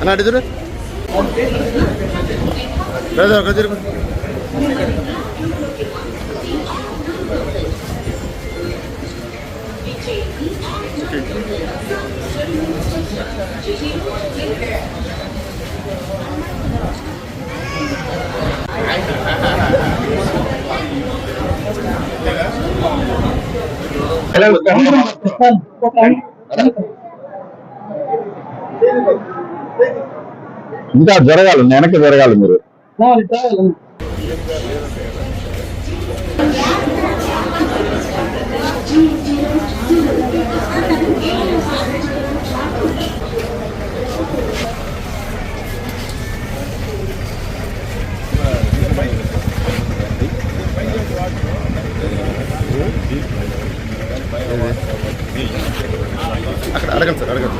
అన్న అటు ఎదురు బ్రదర్ ఒక తిరుగు ఇంకా జరగాలి వెనక్కి జరగాలి మీరు. అక్కడ అడగండి సార్ అడగండి.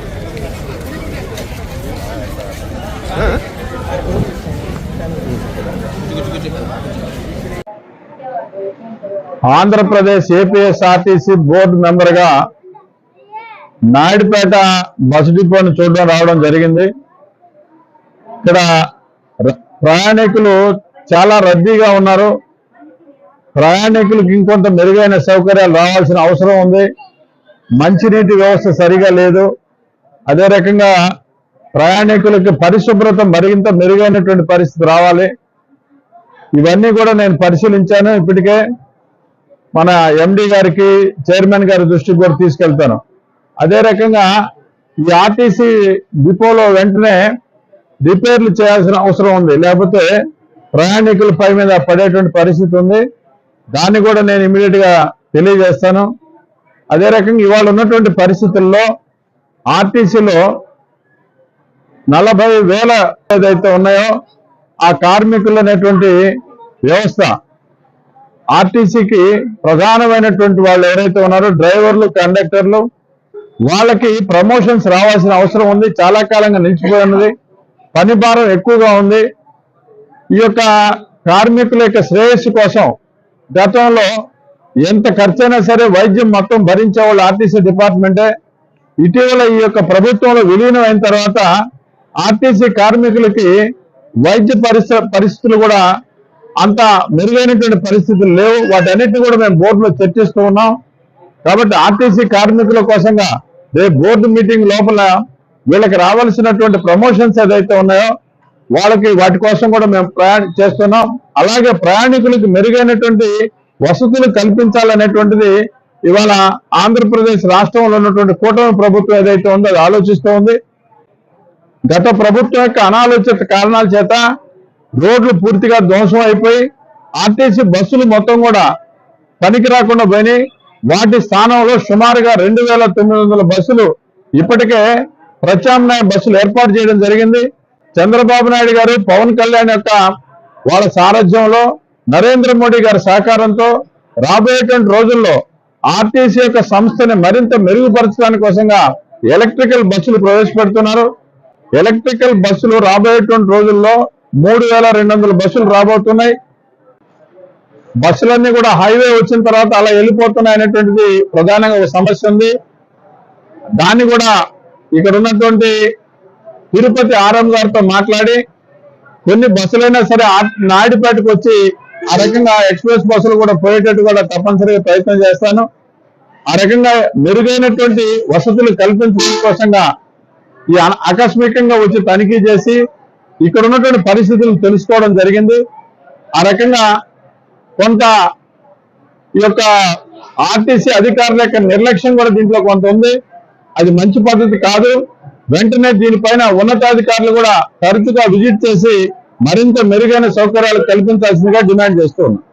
ఆంధ్రప్రదేశ్ ఏపీఎస్ఆర్టీసీ బోర్డు మెంబర్గా నాయుడుపేట బస్ డిపోని చూడడం రావడం జరిగింది. ఇక్కడ ర- ప్రయాణికులు చాలా రద్దీగా ఉన్నారు. ప్రయాణికులకు ఇంకొంత మెరుగైన సౌకర్యాలు రావాల్సిన అవసరం ఉంది. మంచినీటి వ్యవస్థ సరిగా లేదు. అదే రకంగా ప్రయాణికులకి పరిశుభ్రత మరింత మెరుగైనటువంటి పరిస్థితి రావాలి. ఇవన్నీ కూడా నేను పరిశీలించాను ఇప్పటికే. మన ఎండి గారికి చైర్మన్ గారి దృష్టికి కూడా తీసుకెళ్తాను. అదే రకంగా ఈ ఆర్టీసీ డిపోలో వెంటనే రిపేర్లు చేయాల్సిన అవసరం ఉంది. లేకపోతే ప్రయాణికుల పై మీద పడేటువంటి పరిస్థితి ఉంది. దాన్ని కూడా నేను ఇమీడియట్గా తెలియజేస్తాను. అదే రకంగా ఇవాళ ఉన్నటువంటి పరిస్థితుల్లో ఆర్టీసీలో నలభై వేల ఏదైతే ఉన్నాయో ఆ కార్మికులు అనేటువంటి వ్యవస్థ ఆర్టీసీకి ప్రధానమైనటువంటి వాళ్ళు ఎవరైతే ఉన్నారో డ్రైవర్లు కండక్టర్లు వాళ్ళకి ప్రమోషన్స్ రావాల్సిన అవసరం ఉంది. చాలా కాలంగా నిలిచిపోయి ఉన్నది. పని భారం ఎక్కువగా ఉంది. ఈ యొక్క కార్మికుల యొక్క శ్రేయస్సు కోసం గతంలో ఎంత ఖర్చైనా సరే వైద్యం మొత్తం భరించే వాళ్ళు ఆర్టీసీ డిపార్ట్మెంటే. ఇటీవల ఈ యొక్క ప్రభుత్వంలో విలీనం అయిన తర్వాత ఆర్టీసీ కార్మికులకి వైద్య పరిస్థితులు కూడా అంత మెరుగైనటువంటి పరిస్థితులు లేవు. వాటన్నిటిని కూడా మేము బోర్డులో చర్చిస్తూ ఉన్నాం. కాబట్టి ఆర్టీసీ కార్మికుల కోసంగా రేపు బోర్డు మీటింగ్ లోపల వీళ్ళకి రావాల్సినటువంటి ప్రమోషన్స్ ఏదైతే ఉన్నాయో వాళ్ళకి వాటి కోసం కూడా మేము ప్రయాణ చేస్తున్నాం. అలాగే ప్రయాణికులకు మెరుగైనటువంటి వసతులు కల్పించాలనేటువంటిది ఇవాళ ఆంధ్రప్రదేశ్ రాష్ట్రంలో ఉన్నటువంటి కూటమి ప్రభుత్వం ఏదైతే ఉందో అది ఆలోచిస్తూ ఉంది. గత ప్రభుత్వం యొక్క అనాలోచిత కారణాల చేత రోడ్లు పూర్తిగా ధ్వంసం అయిపోయి ఆర్టీసీ బస్సులు మొత్తం కూడా పనికి రాకుండా పోయినాయి. వాటి స్థానంలో సుమారుగా రెండు వేల తొమ్మిది వందల బస్సులు ఇప్పటికే ప్రత్యామ్నాయ బస్సులు ఏర్పాటు చేయడం జరిగింది. చంద్రబాబు నాయుడు గారు పవన్ కళ్యాణ్ యొక్క వాళ్ళ సారథ్యంలో నరేంద్ర మోడీ గారి సహకారంతో రాబోయేటువంటి రోజుల్లో ఆర్టీసీ యొక్క సంస్థని మరింత మెరుగుపరచడానికి కోసంగా ఎలక్ట్రికల్ బస్సులు ప్రవేశపెడుతున్నారు. ఎలక్ట్రికల్ బస్సులు రాబోయేటువంటి రోజుల్లో మూడు వేల రెండు వందల బస్సులు రాబోతున్నాయి. బస్సులన్నీ కూడా హైవే వచ్చిన తర్వాత అలా వెళ్ళిపోతున్నాయి అనేటువంటిది ప్రధానంగా ఒక సమస్య ఉంది. దాన్ని కూడా ఇక్కడ ఉన్నటువంటి తిరుపతి ఆర్ఎం గారితో మాట్లాడి కొన్ని బస్సులైనా సరే నాయుడుపేటకు వచ్చి ఆ రకంగా ఎక్స్ప్రెస్ బస్సులు కూడా పోయేటట్టు కూడా తప్పనిసరిగా ప్రయత్నం చేస్తాను. ఆ రకంగా మెరుగైనటువంటి వసతులు కల్పించడం కోసంగా ఈ ఆకస్మికంగా వచ్చి తనిఖీ చేసి ఇక్కడ ఉన్నటువంటి పరిస్థితులను తెలుసుకోవడం జరిగింది. ఆ రకంగా కొంత ఈ యొక్క ఆర్టీసీ అధికారుల యొక్క నిర్లక్ష్యం కూడా దీంట్లో కొంత ఉంది. అది మంచి పద్ధతి కాదు. వెంటనే దీనిపైన ఉన్నతాధికారులు కూడా తరచుగా విజిట్ చేసి మరింత మెరుగైన సౌకర్యాలు కల్పించాల్సిందిగా డిమాండ్ చేస్తూ ఉన్నాం.